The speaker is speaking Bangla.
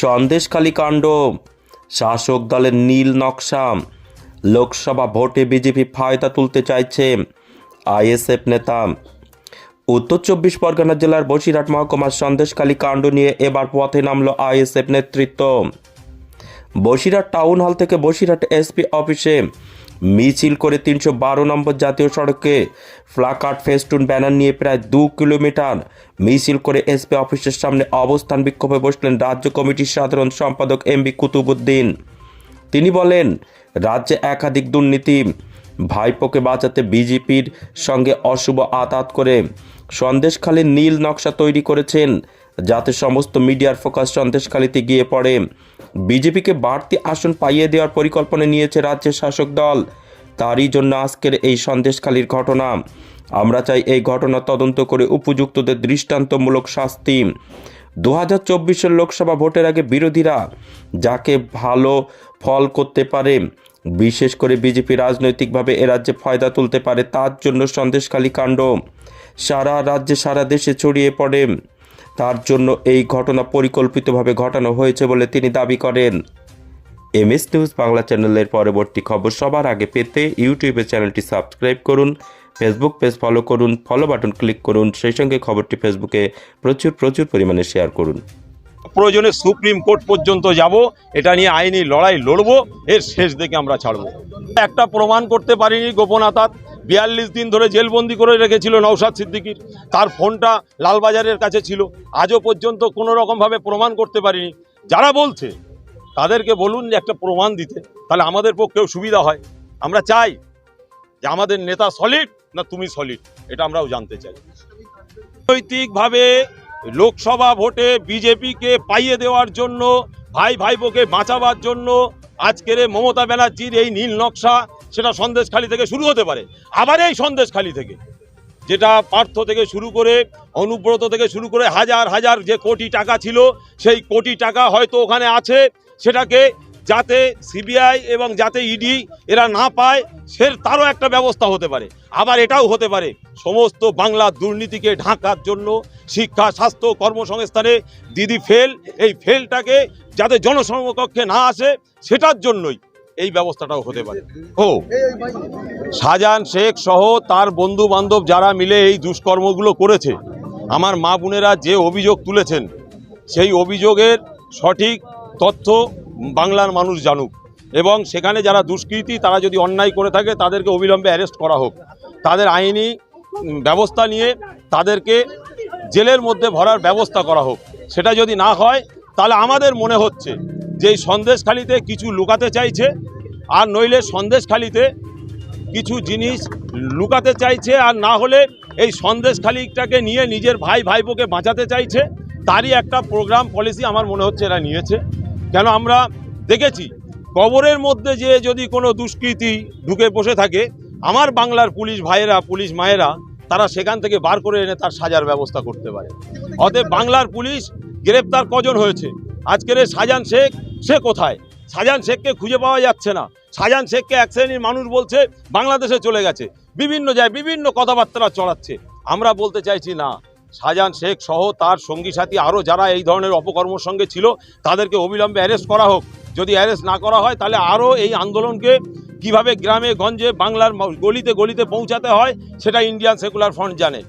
সন্দেশখালী কাণ্ড। শাসক দলের নীল নকশা। লোকসভা ভোটে বিজেপি ফায়দা তুলতে চাইছে আইএসএফ নেতা। উত্তর চব্বিশ পরগনা জেলার বসিরহাট মহকুমার সন্দেশখালী কাণ্ড নিয়ে এবার পথে নামল আইএসএফ নেতৃত্ব। বসিরহাট টাউন হল থেকে বসিরহাট এসপি অফিসে মিছিল করে তিনশো বারো নম্বর জাতীয় সড়কে ফ্লাকার্ড ফেস্টুন ব্যানার নিয়ে প্রায় দু কিলোমিটার মিছিল করে এসপি অফিসের সামনে অবস্থান বিক্ষোভে বসলেন রাজ্য কমিটির সাধারণ সম্পাদক এম বি কুতুবুদ্দিন। তিনি বলেন, রাজ্যে একাধিক দুর্নীতি ভাইপোকে বাঁচাতে বিজেপির সঙ্গে অশুভ আতাত করে সন্দেশখালীর নীল নকশা তৈরি করেছেন, যাতে সমস্ত মিডিয়ার ফোকাস সন্দেশখালীতে গিয়ে পড়ে। বিজেপিকে বাড়তি আসন পাইয়ে দেওয়ার পরিকল্পনা নিয়েছে রাজ্যের শাসক দল। তারই জন্য আজকের এই সন্দেশখালীর ঘটনা। আমরা চাই এই ঘটনা তদন্ত করে উপযুক্তদের দৃষ্টান্তমূলক শাস্তি। দু হাজার চব্বিশের লোকসভা ভোটের আগে বিরোধীরা যাকে ভালো ফল করতে পারে বিশেষ করে বিজেপি রাজনৈতিকভাবে এ রাজ্যে ফায়দা তুলতে পারে, তার জন্য সন্দেশখালী কাণ্ড। সারা রাজ্যে, সারা দেশে ছড়িয়ে পড়ে। তার জন্য এই ঘটনা পরিকল্পিতভাবে ঘটানো হয়েছে বলে তিনি দাবি করেন। এমএস নিউজ বাংলা চ্যানেলের পরবর্তী খবর সবার আগে পেতে ইউটিউবে চ্যানেলটি সাবস্ক্রাইব করুন, ফেসবুক পেজ ফলো করুন ফলো বাটন ক্লিক করুন, সেই সঙ্গে খবরটি ফেসবুকে প্রচুর প্রচুর পরিমাণে শেয়ার করুন। প্রয়োজনে সুপ্রিম কোর্ট পর্যন্ত যাব, এটা নিয়ে আইনি লড়াই লড়ব, এর শেষ দেখে আমরা ছাড়বো। একটা প্রমাণ করতে পারিনি গোপন আতাত বিয়াল্লিশ দিন ধরে জেলবন্দি করে রেখেছিল নৌসাদ সিদ্দিকির, তার ফোনটা লালবাজারের কাছে ছিল, আজও পর্যন্ত কোনো রকমভাবে প্রমাণ করতে পারিনি। যারা বলছে, তাদেরকে বলুন যে একটা প্রমাণ দিতে, তাহলে আমাদের পক্ষেও সুবিধা হয়। আমরা চাই যে আমাদের নেতা সলিড না তুমি সলিড, এটা আমরাও জানতে চাই। রাজনৈতিকভাবে লোকসভা ভোটে বিজেপিকে পাইয়ে দেওয়ার জন্য, ভাই ভাইবোকে বাঁচাবার জন্য আজকের মমতা ব্যানার্জির এই নীল নকশা সেটা সন্দেশখালি থেকে শুরু হতে পারে। আবার এই সন্দেশখালি থেকে। যেটা পার্থ থেকে শুরু করে, অনুব্রত থেকে শুরু করে হাজার হাজার যে কোটি টাকা ছিল, সেই কোটি টাকা হয়তো ওখানে আছে। সেটাকে যাতে সিবিআই এবং যাতে ইডি এরা না পায় সে তারও একটা ব্যবস্থা হতে পারে। আবার এটাও হতে পারে সমস্ত বাংলা দুর্নীতিকে ঢাকার জন্য শিক্ষা স্বাস্থ্য কর্মসংস্থানে দিদি ফেল এই ফেলটাকে যাতে জনসমকক্ষে না আসে সেটার জন্যই এই ব্যবস্থাটাও হতে পারে। ও শাহজাহান শেখ সহ তার বন্ধু বান্ধব যারা মিলে এই দুষ্কর্মগুলো করেছে আমার মা বোনেরা যে অভিযোগ তুলেছেন সেই অভিযোগের সঠিক তথ্য বাংলার মানুষ জানুক। এবং সেখানে যারা দুষ্কৃতী, তারা যদি অন্যায় করে থাকে, তাদেরকে অবিলম্বে অ্যারেস্ট করা হোক। তাদের আইনি ব্যবস্থা নিয়ে তাদেরকে জেলের মধ্যে ভরার ব্যবস্থা করা হোক। সেটা যদি না হয়, তাহলে আমাদের মনে হচ্ছে যে এই সন্দেশখালিতে কিছু লুকাতে চাইছে, আর নইলে সন্দেশখালিতে কিছু জিনিস লুকাতে চাইছে, আর না হলে এই সন্দেশখালিটাকে নিয়ে নিজের ভাই ভাইপোকে বাঁচাতে চাইছে, তারই একটা প্রোগ্রাম পলিসি আমার মনে হচ্ছে এরা নিয়েছে। কেন আমরা দেখেছি কবরের মধ্যে যে যদি কোনো দুষ্কৃতী ঢুকে বসে থাকে, আমার বাংলার পুলিশ ভাইয়েরা, পুলিশ মায়েরা, তারা সেখান থেকে বার করে এনে তার সাজার ব্যবস্থা করতে পারে। অতএব বাংলার পুলিশ গ্রেপ্তার কজন হয়েছে? আজকের শাহজাহান শেখ, সে কোথায়? শাহজাহান শেখকে খুঁজে পাওয়া যাচ্ছে না। শাহজাহান শেখকে এক শ্রেণির মানুষ বলছে, বাংলাদেশে চলে গেছে। বিভিন্ন জায়গায় বিভিন্ন কথাবার্তা চড়াচ্ছে। আমরা বলতে চাইছি না শাহজাহান শেখ সহ তার সঙ্গী সাথী আরও যারা এই ধরনের অপকর্মর সঙ্গে ছিল, তাদেরকে অবিলম্বে অ্যারেস্ট করা হোক। যদি অ্যারেস্ট না করা হয়, তাহলে আরও এই আন্দোলনকে কীভাবে গ্রামে, গঞ্জে, বাংলার গলিতে গলিতে পৌঁছাতে হয়, সেটা ইন্ডিয়ান সেকুলার ফ্রন্ট জানে।